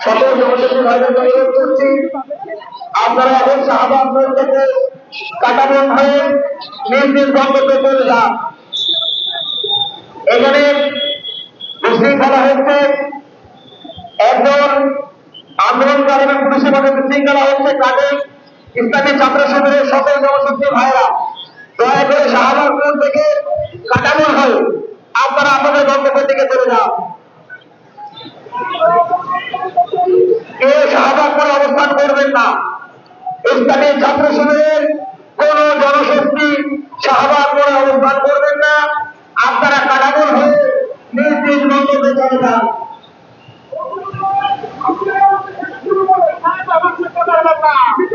ছাত্র শিবিরের সকল ভাইদের অনুরোধ করছি আপনারা এখন শাহবাগ থেকে কাটাবন হয়ে নিজ নিজ গন্তব্যে এখানে বিশৃঙ্খলা হচ্ছে একজন আন্দোলনকারী এবং পুলিশের মধ্যে বিশৃঙ্খলা হচ্ছে কাজে ইসলামী ছাত্র শিবিরের সকল জনশক্তি ভাইরা। দয়া করে শাহবাগ থেকে কাটাবন হয়ে আপনারা আপনাদের গন্তব্যের দিকে চলে যান। কেউ শাহবাগ করে অবস্থান করবেন না। ইসলামী ছাত্র শিবিরের কোন জনশক্তি পারবেন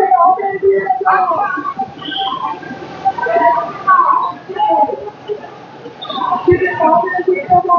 না